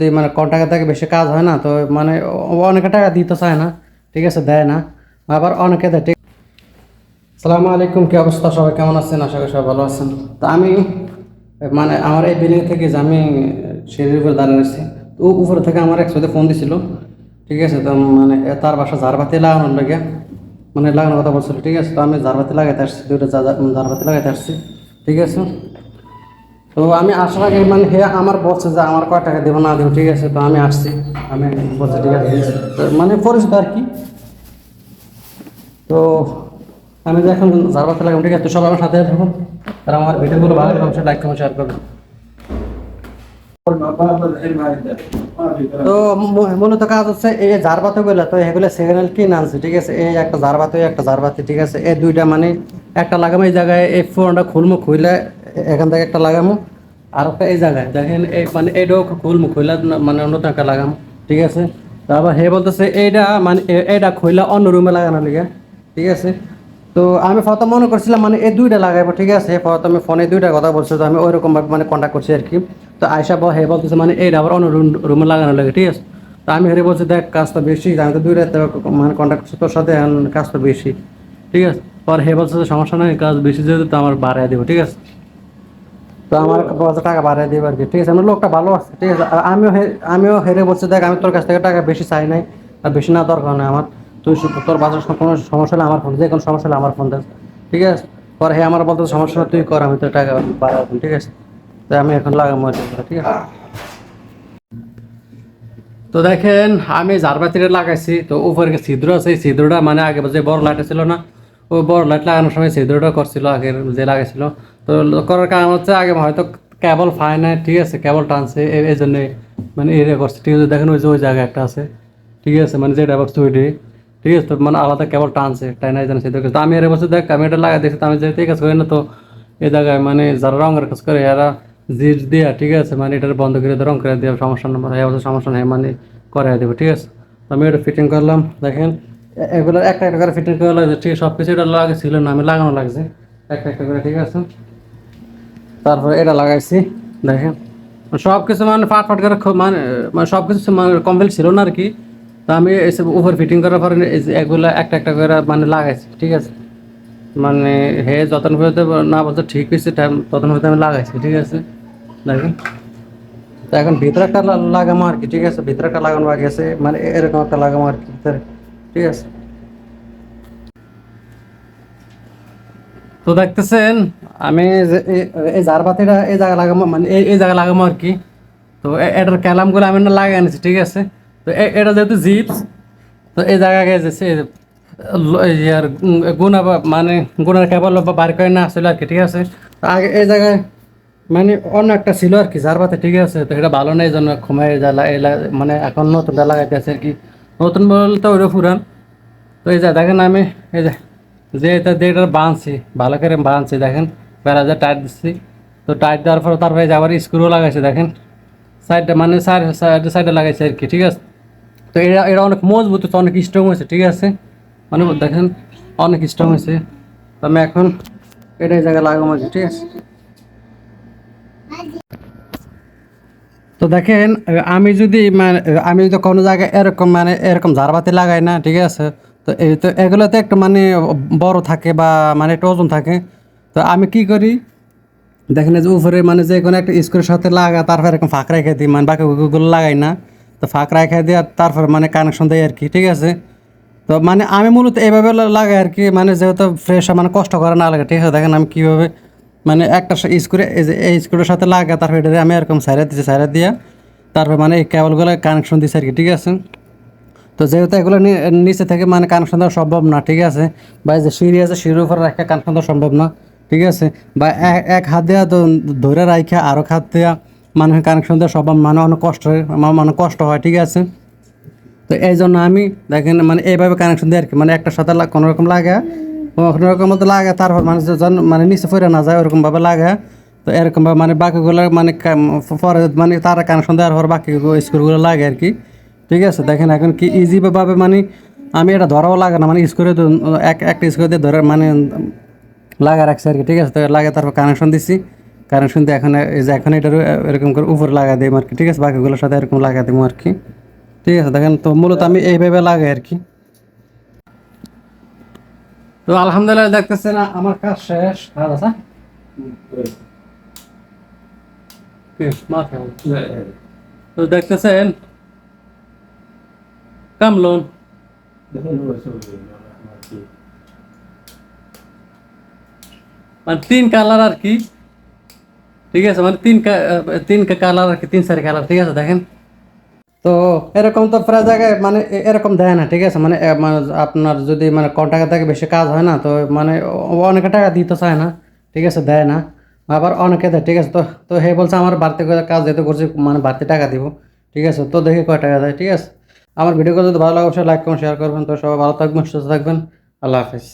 যদি মানে ক টাকা থেকে বেশি কাজ হয় না, তো মানে অনেকে টাকা দিতে চায় না, ঠিক আছে, দেয় না। আবার অনেকে দেয়, ঠিক সালামু আলাইকুম, কি অবস্থা? সবাই কেমন আছেন? আশা করি সবাই ভালো আছেন। তো আমি মানে আমার এই বিল্ডিং থেকে যে আমি, সিঁড়ির উপরে দাঁড়িয়ে আছি তো উপরে থেকে আমার এক সাথে ফোন দিছিল, ঠিক আছে, তো মানে তার বাসা ঝাড়বাতি লাগানোর লাগে মানে লাগানোর কথা বলছিল, ঠিক আছে, তো আমি ঝাড়বাতি লাগাইতে আসছি দুটো ঝাড়বাতি লাগাইতে আসছি, ঠিক আছে। তো আমি আসার আগে মানে হে আমার বলছে যে, আমার কয় টাকা দেবো, না দেবো, ঠিক আছে, তো আমি আসছি। আমি বলছি ঠিক আছে। মানে পরিচিত আর কি? তো আমি যে এখন জারবাতে লাগলাম, ঠিক আছে, তো সবাই আমার সাথে থাকুন। আর আমার ভিডিওগুলো ভালো লাগলে অবশ্যই লাইক কমেন্ট শেয়ার করবেন। তো মূলত কাজ হচ্ছে, এই জারবাতে গুলো তো এগুলো সেকেন্ড কিনে আনছি, ঠিক আছে, এই একটা জারবাতে একটা জারবাতি ঠিক আছে, এই দুইটা মানে একটা লাগামো এই জায়গায়, এই ফোনটা খুলমু খুলে এখান থেকে একটা লাগামো। আর একটা এই জায়গায় দেখেন, এই মানে এইটাও খুলমু খুলে মানে অন্য একটা লাগাম, ঠিক আছে? তারপর হে বলতেছে এইটা মানে এইটা খুইলা অন্য রুমে লাগানো লিগে, ঠিক আছে? তো আমি প্রথম মনে করছিলাম মানে এই দুইটা লাগাইবো, ঠিক আছে? প্রথম আমি ফোনে দুইটা কথা বলছি, তো আমি ওইরকম ভাবে মানে কন্ট্যাক্ট করছি আর কি। তো আয়সা বল হে বলতেছে মানে এইটা আবার অন্য রুম রুমে লাগানো লাগে, ঠিক আছে? তো আমি হেরে বলছি, দেখ কাজটা বেশি, আমি তো দুই রাতে মানে কন্ট্যাক্ট করছি, তোর সাথে কাজটা বেশি, ঠিক আছে? পর হে বলছে সমস্যা নেই, কাজ বেশি, যেহেতু তো আমার বাড়াই দেবো, ঠিক আছে? তো আমার টাকা বাড়াই দিবে আর কি ঠিক আছে আমার লোকটা ভালো আছে। ঠিক আছে আমিও আমিও হেরে বলছি দেখ আমি তোর কাছ থেকে টাকা বেশি চাই নাই আর বেশি না দরকার নেই আমার। তুই তোর বাজার কোনো সমস্যা হলে আমার ফোন যে কোনো সমস্যা হলে আমার ফোন দেস ঠিক আছে পরে হে আমার বলতে সমস্যা তুই কর আমি তোর টাকা বাড়াবো ঠিক আছে তো আমি এখন লাগাম ঠিক আছে। তো দেখেন আমি জারবাতিটা লাগাইছি তো উপরে ছিদ্র আছে এই ছিদ্রটা মানে আগে যে বড় লাইট ছিল না ওই বড় লাইট লাগানোর সময় ছিদ্রটা করছিল আগে যে লাগাইছিল। তো করার কারণ হচ্ছে আগে হয়তো কেবল ফাই নাই ঠিক আছে, কেবল টানছে এই- জন্যে মানে এরিয়া করছে ঠিক আছে, দেখেন ওই যে ওই জায়গায় একটা আছে, ঠিক আছে মানে যেটা বক্স ওইটি ঠিক আছে, তো মানে আলাদা কেবল টানছে টাই নাই জানে সেটা তো আমি এর বছর দেখ আমি এটা লাগাই দিয়েছি তো আমি যে ঠিক আছে হয় না, তো এই জায়গায় মানে যারা রঙের কাজ করে, এরা জিট দিয়া, ঠিক আছে মানে এটার বন্ধ করে রং করে দেওয়া সমস্যা নম্বর অবস্থা সমস্যা নেই মানে করে দেবো, ঠিক আছে। তো আমি এটা ফিটিং করলাম, দেখেন এগুলো একটা একটা করে ফিটিং করা লাগছে, ঠিক সব কিছু এটা লাগে ছিল না, আমি লাগানো লাগছে, একটা একটা করে, ঠিক আছে। তারপরে এটা লাগাইছি, দেখেন। সব কিছু মানে ফাট ফাট করে মানে মানে সব কিছু মানে কমপ্লিট ছিল না আর কি। তো আমি এসব ওভার ফিটিং করার পরে এগুলো একটা একটা করে মানে লাগাইছি, ঠিক আছে? মানে হে যতন পর্যন্ত না বলতে ঠিক হয়েছে টাইম ততন পর্যন্ত আমি লাগাইছি, ঠিক আছে? দেখেন। তো এখন ভিতরে একটা লাগামো আর কি, ঠিক আছে? ভিতরে একটা লাগানো বাকি আছে মানে এরকম একটা লাগামো আর কি ঠিক আছে? তো দেখতেছেন, আমি এই- জারবাতিটা এই জায়গায় লাগাবো মানে এই এই জায়গায় লাগাবো আর কি। তো এটার ক্যালামগুলো আমি না লাগাই আনিছি, ঠিক আছে? তো এটা যেহেতু জিপস, তো এই জায়গায় গেছে ইয়ার গুণা মানে গুণার কেবল বার করে না আসলে আর কি, ঠিক আছে? আগে এই জায়গায় মানে অন্য একটা ছিল আর কি জারবাতে ঠিক আছে? তো এটা ভালো নেই জন্য ঘুমাই জ্বালা মানে এখন নতুনটা লাগাইতে আছে আর কি। নতুন বলতে ওইটা পুরান। তো এই যে দেখেন আমি, এই যে যে এটা দিয়ে এটা বাঁধছি ভালো করে বাঁধছি দেখেন, বেড়া যে টাইট দিচ্ছি। তো টাইট দেওয়ার পরে তারপরে আবার স্ক্রু লাগাইছে, দেখেন। সাইডটা মানে সাইড সাইডে লাগাইছে আর কি, ঠিক আছে? তো এটা এটা অনেক মজবুত হচ্ছে, অনেক স্ট্রং হয়েছে, ঠিক আছে? মানে দেখেন, অনেক স্ট্রং হয়েছে। তো আমি এখন এটাই জায়গায় লাগাবো আর ঠিক আছে? তো দেখেন, আমি যদি মানে আমি যদি কোনো জায়গায় এরকম মানে এরকম ঝাড়বাতি লাগাই না, ঠিক আছে? তো এই তো এগুলোতে একটু মানে বড় থাকে বা মানে একটু ওজন থাকে। তো আমি কি করি? দেখেন যে উপরে মানে যে কোনো একটা স্ক্রুর সাথে লাগা, তারপর এরকম ফাঁক রেখে দিই মানে বাকি গুলো লাগাই না। তো ফাঁক রেখে দিয়ে আর তারপর মানে কানেকশন দেয় আর কি ঠিক আছে? তো মানে আমি মূলত এইভাবে লাগাই আর কি মানে যেহেতু ফ্রেশ মানে কষ্ট করে না লাগে, ঠিক আছে? দেখেন আমি কীভাবে মানে একটা স্ক্রু এই স্ক্রুর সাথে লাগা, তারপর এটা আমি এরকম সাইডে দিচ্ছি সাইডে দিয়া তারপর মানে এই কেবলগুলো কানেকশন দিচ্ছি আর কি ঠিক আছে? তো যেহেতু এগুলো নিচে থেকে মানে কানেকশন দেওয়া সম্ভব না, ঠিক আছে? বা যে সিঁড়ি আছে, সিঁড়ির উপরে রাখা কানেকশন দেওয়া সম্ভব না, ঠিক আছে? বা এক হাত দেওয়া ধরে রাখা আরও হাত দেওয়া মানে কানেকশন দেওয়া সম্ভব মানে অনেক কষ্ট হয় মানে কষ্ট হয়, ঠিক আছে? তো এই জন্য আমি দেখেন মানে এইভাবে কানেকশন দিই আর কি মানে একটা সাথে কোনো রকম লাগা, কোনো রকম মতো লাগে, তারপর মানে মানে নিচে পড়ে না যায় ওরকমভাবে লাগে। তো এরকমভাবে মানে বাকিগুলো মানে পরে মানে তারা কানেকশন দেওয়ার পর বাকি স্কুলগুলো লাগে আর কি। ঠিক আছে? দেখেন এখন কি ইজিভাবে মানে আমি এটা ধরাও লাগে না মানে স্ক্রু এক একটা স্ক্রু দিয়ে ধরে মানে লাগা রাখছি আর কি ঠিক আছে? তো লাগে তারপর কানেকশন দিচ্ছি কারণ শুনতে এখন এই যে এখন এটার এরকম করে উপরে লাগাই দিই আর কি ঠিক আছে? বাকিগুলোর সাথে এরকম লাগাই দিব আর কি ঠিক আছে? দেখেন তো মূলত আমি এইভাবে লাগাই আর কি তো আলহামদুলিল্লাহ দেখতেছেন আমার কাজ শেষ। কাজ আছে তো দেখতেছেন কামলন মানে তিন কালার আর কি ঠিক আছে মানে তিন কা- আহ, তিন কালার আর কি তিন চারি কালার ঠিক আছে দেখেন তো এরকম তো প্রায় জায়গায় মানে এ- এরকম দেয় না ঠিক আছে মানে এ, মানে আপনার যদি মানে ক টাকা থেকে বেশি কাজ হয় না তো মানে ও- অনেকে টাকা দিতে চায় না ঠিক আছে দেয় না আবার অনেকে দেয় ঠিক আছে তো তো হে বলছে আমার বাড়তি করে কাজ যেতে করছি মানে বাড়তি টাকা দিব ঠিক আছে তো দেখি কয় টাকা দেয় ঠিক আছে আমার ভিডিও যদি ভালো লাগে, অবশ্যই লাইক করুন শেয়ার করবেন। তো সবাই ভালো থাকবেন, সুস্থ থাকবেন। আল্লাহ হাফিজ।